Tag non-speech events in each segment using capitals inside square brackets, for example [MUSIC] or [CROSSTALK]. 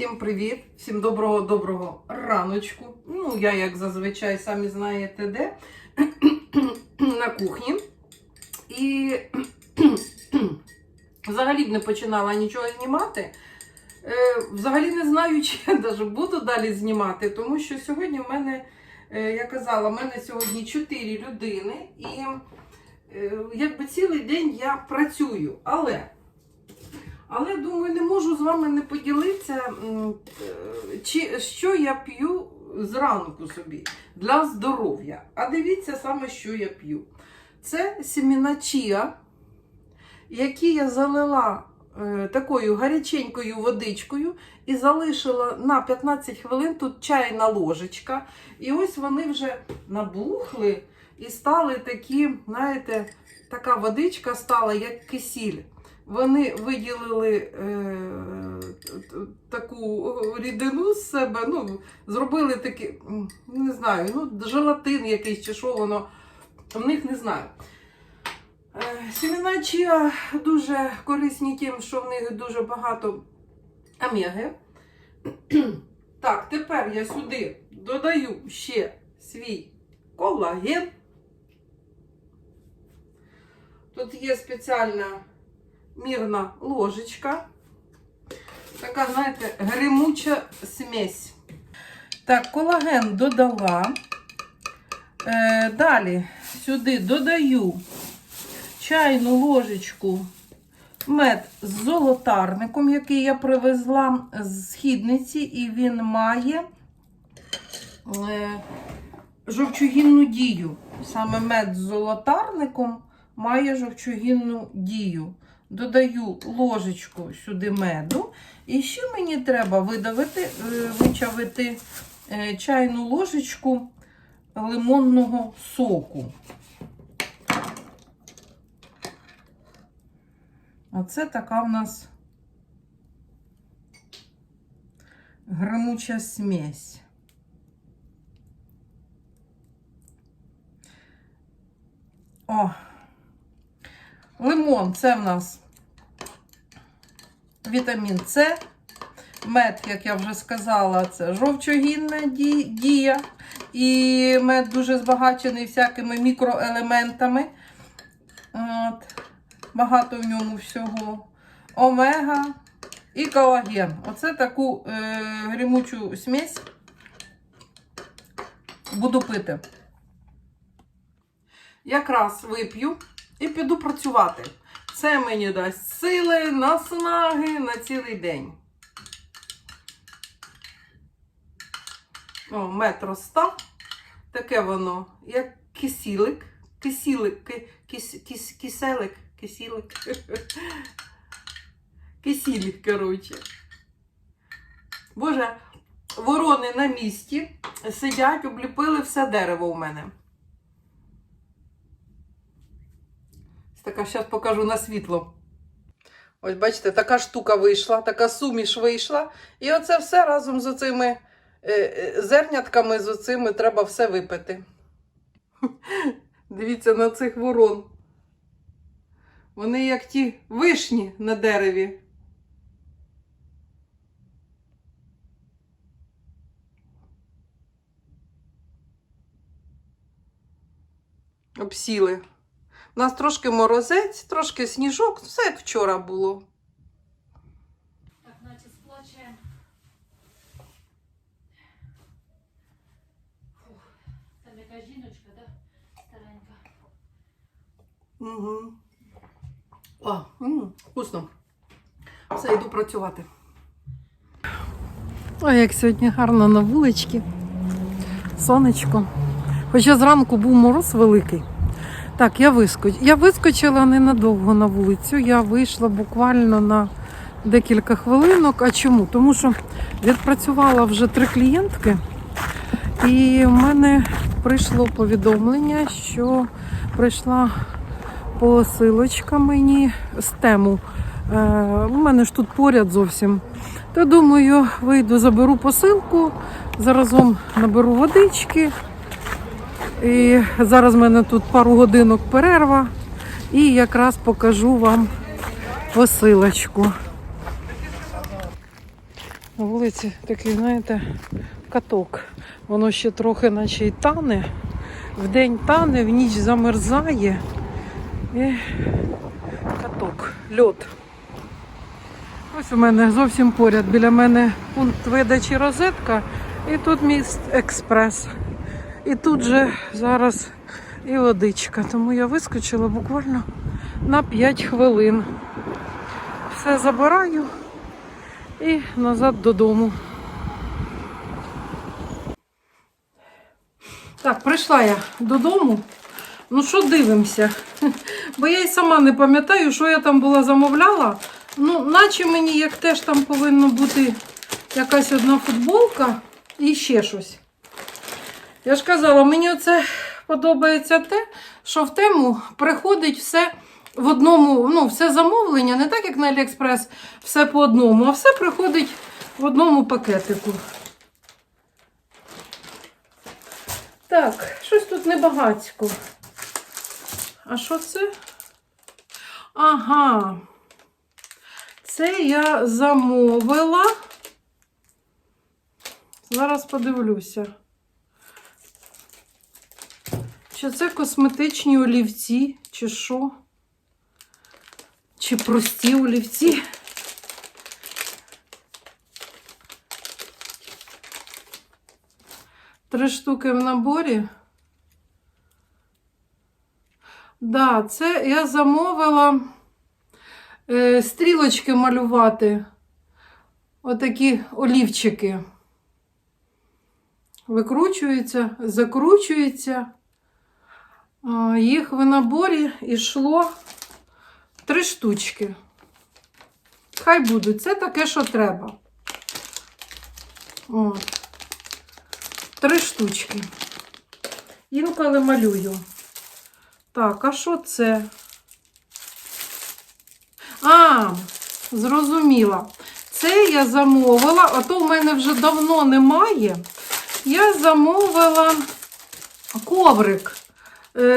Всім привіт, всім доброго доброго раночку. Ну, я, як зазвичай, самі знаєте, де [CLEARS THROAT] на кухні. І [CLEARS THROAT] взагалі б не починала нічого знімати. Е, Взагалі не знаю, чи я даже буду далі знімати, тому що сьогодні в мене, е, я казала, в мене сьогодні 4 людини, і е, якби цілий день я працюю. Але але думаю, не можу з вами не поділитися, е, чи, що я п'ю зранку собі для здоров'я. А дивіться саме, що я п'ю. Це сіміна чія, які я залила е, такою гаряченькою водичкою і залишила на 15 хвилин тут чайна ложечка. І ось вони вже набухли і стали такі, знаєте, така водичка стала, як кисіль. Вони виділили е, таку рідину з себе, ну, зробили такі, не знаю, ну, желатин якийсь чи що воно, в них не знаю. Е, Сімена чия дуже корисні тим, що в них дуже багато омеги. [CLEARS THROAT] Так, тепер я сюди додаю ще свій колаген. Тут є спеціальна мірна ложечка. Така, знаєте, гримуча смесь. Так, колаген додала. Е, далі сюди додаю чайну ложечку мед з золотарником, який я привезла з східниці, і він має е, жовчогінну дію. Саме мед з золотарником має жовчогінну дію. Додаю ложечку сюди меду. І ще мені треба видавити, е, вичавити е, чайну ложечку лимонного соку. Оце така в нас гримуча смесь. О, лимон це в нас вітамін С. Мед, як я вже сказала, це жовчогінна дія. І мед дуже збагачений всякими мікроелементами. От. Багато в ньому всього. Омега і колаген. Оце таку е, грімучу смесь буду пити. Якраз вип'ю і піду працювати. Це мені дасть сили, наснаги на цілий день. О, метро став. Таке воно, як кисілик. Кисілик, кис, кис, киселик, кисілик. [LAUGHS] Кисілик, коротше. Боже, ворони на місці сидять, обліпили все дерево у мене. Така, зараз покажу на світло. Ось бачите, така штука вийшла, така суміш вийшла. І оце все разом з оцими е, е, зернятками, з оцими треба все випити. Дивіться на цих ворон. Вони як ті вишні на дереві. Обсіли. У нас трошки морозець, трошки сніжок, все як вчора було. Так, наче сплачуємо. Там яка жіночка, да? Старенька. Угу. О, м, вкусно. Все, йду працювати. Ой, як сьогодні гарно на вуличці. Сонечко. Хоча зранку був мороз великий. Так, я вискоч... я вискочила ненадовго на вулицю. Я вийшла буквально на декілька хвилинок. А чому? Тому що відпрацювала вже три клієнтки, і в мене прийшло повідомлення, що прийшла посилочка мені з тему. Е, у мене ж тут поряд зовсім. То думаю, вийду, заберу посилку, заразом наберу водички. І зараз в мене тут пару годинок перерва. І якраз покажу вам посилочку. На вулиці такий, знаєте, каток. Воно ще трохи наче й тане. Вдень тане, в ніч замерзає. І каток, льот. Ось у мене зовсім поряд. Біля мене пункт видачі розетка. І тут міст експрес. І тут же зараз і водичка. Тому я вискочила буквально на 5 хвилин. Все забираю і назад додому. Так, прийшла я додому. Ну що дивимося? [LAUGHS] Бо я й сама не пам'ятаю, що я там була замовляла. Ну, наче мені як теж там повинна бути якась одна футболка і ще щось. Я ж казала, мені оце подобається те, що в тему приходить все в одному, ну, все замовлення, не так, як на Аліекспрес, все по одному, а все приходить в одному пакетику. Так, щось тут небагацько. А що це? Ага. Це я замовила. Зараз подивлюся. Чи це косметичні олівці, чи що? Чи прості олівці? Три штуки в наборі. Да, це я замовила е, стрілочки малювати. Отакі олівчики. Викручуються, закручуються. Їх в наборі йшло три штучки. Хай будуть. Це таке, що треба. От. Три штучки. Інколи малюю. Так, а що це? А, зрозуміла. Це я замовила, а то в мене вже давно немає. Я замовила коврик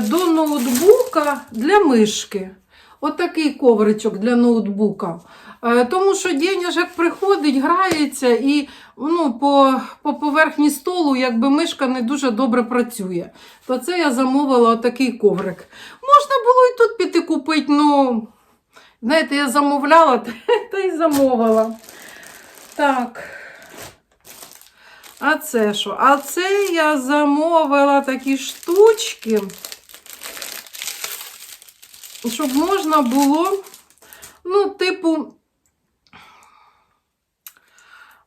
до ноутбука для мишки. Отакий ковричок для ноутбука. Е, Тому що як приходить, грається і ну, по, по поверхні столу якби мишка не дуже добре працює. То це я замовила отакий коврик. Можна було і тут піти купити, ну, знаєте, я замовляла, [LAUGHS] та й замовила. Так. А це що? А це я замовила такі штучки, щоб можна було, ну, типу,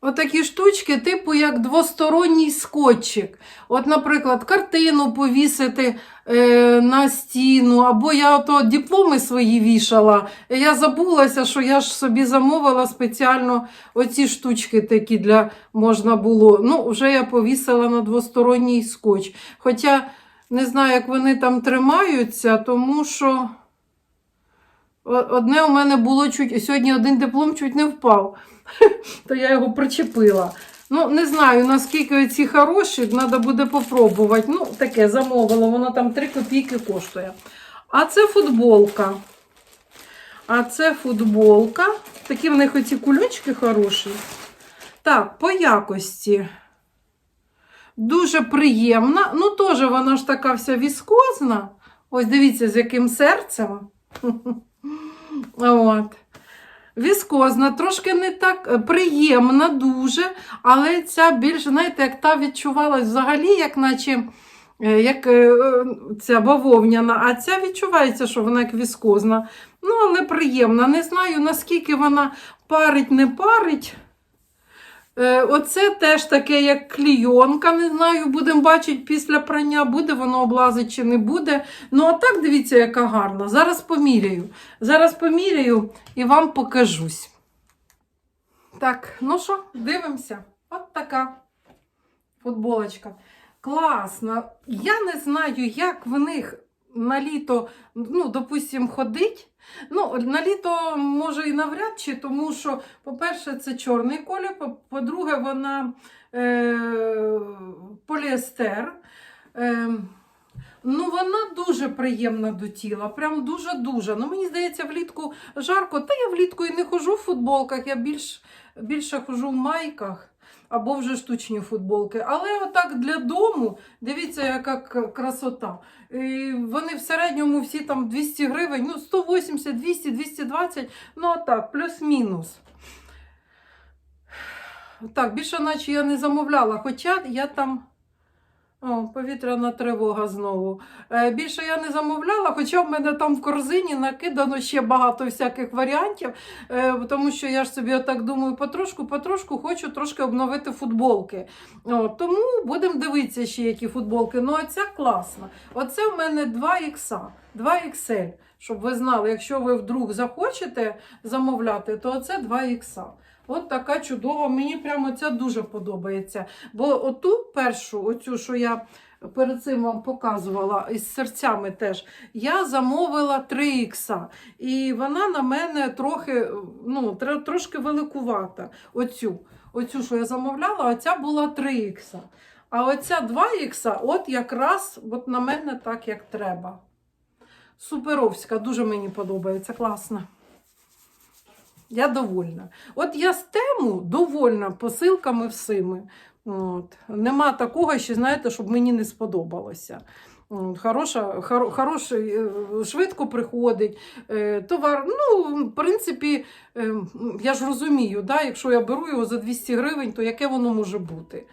отакі штучки, типу, як двосторонній скотчик. От, наприклад, картину повісити е, на стіну, або я ото дипломи свої вішала. Я забулася, що я ж собі замовила спеціально оці штучки такі для можна було. Ну, вже я повісила на двосторонній скотч. Хоча не знаю, як вони там тримаються, тому що одне у мене було чуть, сьогодні один диплом чуть не впав, [LAUGHS] то я його причепила. Ну, не знаю, наскільки ці хороші, треба буде попробувати. Ну, таке замовила, воно там 3 копійки коштує. А це футболка. А це футболка. Такі в них оці кульочки хороші. Так, по якості. Дуже приємна. Ну, теж вона ж така вся віскозна. Ось дивіться, з яким серцем. [LAUGHS] От. Віскозна, трошки не так е, приємна, дуже, але ця більш, знаєте, як та відчувалась взагалі, як наче е, як е, ця бавовняна, а ця відчувається, що вона як віскозна. Ну, але приємна. Не знаю, наскільки вона парить, не парить. Е, Оце теж таке, як клійонка. Не знаю, будемо бачити після прання, буде воно облазить чи не буде. Ну, а так дивіться, яка гарна. Зараз поміряю. Зараз поміряю і вам покажусь. Так, ну що, дивимося. От така футболочка. Класна. Я не знаю, як в них на літо, ну, допустим, ходить. Ну, на літо може і навряд чи, тому що, по-перше, це чорний колір, по- по-друге, вона е, поліестер. Е, Ну, вона дуже приємна до тіла, прям дуже-дуже. Ну, мені здається, влітку жарко. Та я влітку і не хожу в футболках, я більш, більше хожу в майках або вже штучні футболки. Але отак для дому, дивіться, яка красота. І вони в середньому всі там 200 гривень, ну 180, 200, 220, ну отак, так, плюс-мінус. Так, більше наче я не замовляла, хоча я там. О, повітряна тривога знову. Е, більше я не замовляла, хоча в мене там в корзині накидано ще багато всяких варіантів, е, тому що я ж собі отак думаю, потрошку, потрошку хочу трошки обновити футболки. О, тому будемо дивитися ще, які футболки. Ну, оця класна. Оце в мене 2 ікса, 2 XL. Щоб ви знали, якщо ви вдруг захочете замовляти, то оце 2 ікса. От така чудова, мені прямо ця дуже подобається. Бо оту першу, оцю, що я перед цим вам показувала, із серцями теж, я замовила 3 ікса. І вона на мене трохи, ну, трошки великувата. Оцю, оцю, що я замовляла, а ця була 3 ікса. А оця 2 ікса, от якраз от на мене так, як треба. Суперовська, дуже мені подобається, класна. Я довольна. От я з тему довольна посилками всіми. От. Нема такого, що, знаєте, щоб мені не сподобалося. Хороша, хор, хороший, е, швидко приходить. Е, Товар, ну, в принципі, е, я ж розумію, да, якщо я беру його за 200 гривень, то яке воно може бути?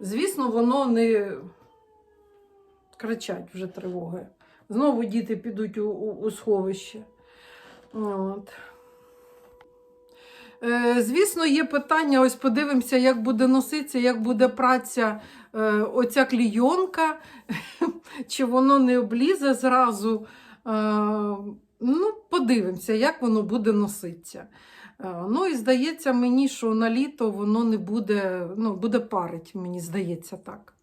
Звісно, воно не кричать вже тривоги. Знову діти підуть у, у, у сховище. От. Е, Звісно, є питання, ось подивимося, як буде носитися, як буде праця е, оця клійонка, [LAUGHS] чи воно не облізе зразу. Е, Ну, подивимося, як воно буде носитися. Ну і здається мені, що на літо воно не буде, ну, буде парить, мені здається так.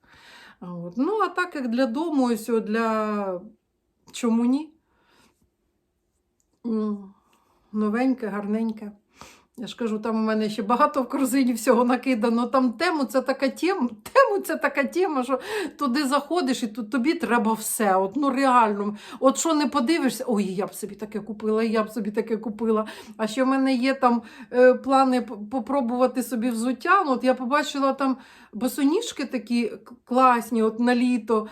От. Ну, а так як для дому, ось для чому ні? Новеньке, гарненьке. Я ж кажу, там у мене ще багато в корзині всього накидано. Там тему це така тема, тему це така тема, що туди заходиш і тут тобі треба все. От, ну реально, от що не подивишся, ой, я б собі таке купила, я б собі таке купила. А ще в мене є там е, плани попробувати собі взуття. Ну, от я побачила там босоніжки такі класні, от на літо.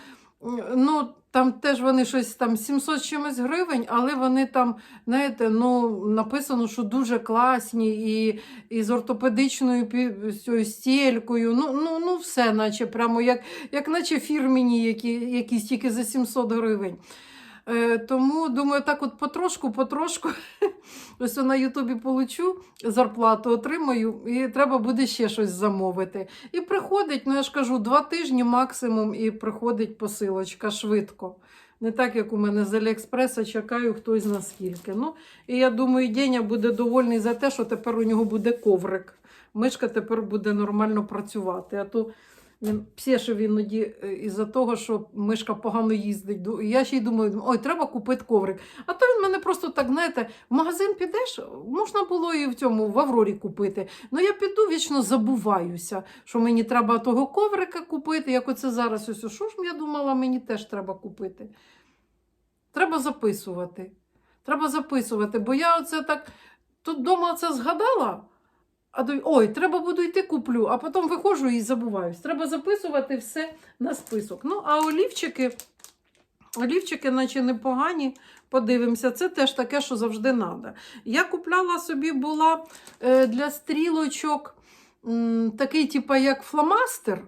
Ну, там теж вони щось там 700 чимось гривень, але вони там, знаєте, ну, написано, що дуже класні і, і з ортопедичною стількою. Ну, ну, ну все, наче прямо як, як наче фірмені, які, якісь тільки за 700 гривень. Е, тому думаю, так от потрошку, потрошку. [LAUGHS] Ось на Ютубі получу зарплату, отримаю, і треба буде ще щось замовити. І приходить, ну я ж кажу, два тижні максимум, і приходить посилочка швидко. Не так, як у мене з Аліекспреса чекаю хтось на скільки. Ну, і я думаю, Деня буде довольний за те, що тепер у нього буде коврик. Мишка тепер буде нормально працювати. А то він псішив іноді е, із-за того, що мишка погано їздить. Я ще й думаю, ой, треба купити коврик. А то він мене просто так, знаєте, в магазин підеш, можна було і в цьому в Аврорі купити. Ну я піду вічно забуваюся, що мені треба того коврика купити, як оце зараз ось. Що ж я думала, мені теж треба купити. Треба записувати. Треба записувати, бо я оце так тут вдома це згадала. А думаю, ой, треба буду йти куплю, а потім виходжу і забуваюсь. Треба записувати все на список. Ну, а олівчики, олівчики, наче непогані. Подивимося, це теж таке, що завжди треба. Я купляла собі була е, для стрілочок такий, типу, як фломастер.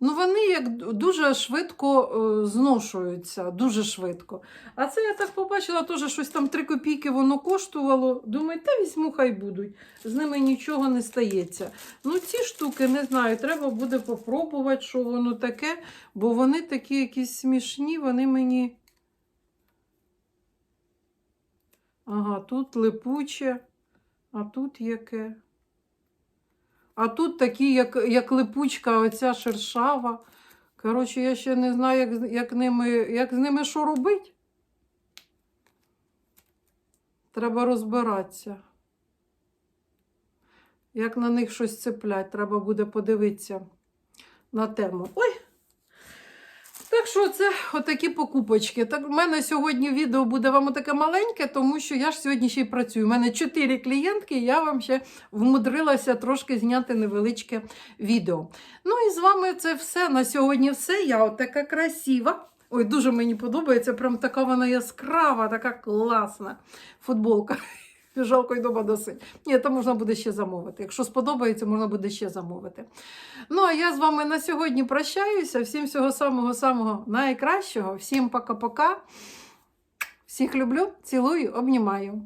Ну, вони як дуже швидко е, зношуються, дуже швидко. А це я так побачила, теж щось там 3 копійки воно коштувало. Думаю, та візьму, хай будуть. З ними нічого не стається. Ну, ці штуки, не знаю, треба буде попробувати, що воно таке, бо вони такі якісь смішні, вони мені. Ага, тут липуче, а тут яке. А тут такі, як, як липучка, оця шершава. Коротше, я ще не знаю, як, як, ними, як з ними що робити. Треба розбиратися. Як на них щось цеплять, треба буде подивитися на тему. Ой! Так що це отакі покупочки. Так, у мене сьогодні відео буде вам таке маленьке, тому що я ж сьогодні ще й працюю. У мене чотири клієнтки, і я вам ще вмудрилася трошки зняти невеличке відео. Ну і з вами це все. На сьогодні все. Я от така красива. Ой, дуже мені подобається. Прям така вона яскрава, така класна футболка. Жалко й дома носить. Ні, то можна буде ще замовити. Якщо сподобається, можна буде ще замовити. Ну, а я з вами на сьогодні прощаюся. Всім всього самого-самого найкращого. Всім пока-пока. Всіх люблю, цілую, обнімаю.